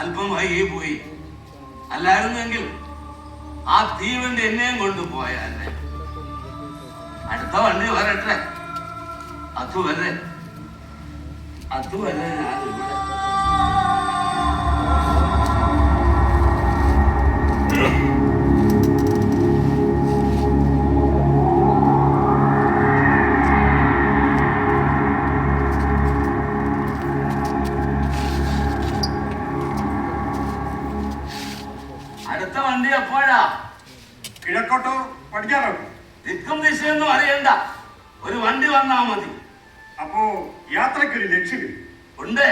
അല്പം വൈകി പോയി. അല്ലായിരുന്നെങ്കിൽ ആ തീവണ്ടി എന്നെയും കൊണ്ടുപോയ അടുത്ത വണ്ടി വരട്ടെ. അതുവരെ അതുവരെ ഞാൻ അടുത്ത വണ്ടി എപ്പോഴാ കിഴക്കോട്ടോ പടിഞ്ഞാറോട്ടോ ദിക്കും ദിശയൊന്നും അറിയണ്ട. ഒരു വണ്ടി വന്നാ മതി. അപ്പോ യാത്രക്കൊരു ലക്ഷ്യമില്ല ഉണ്ട്.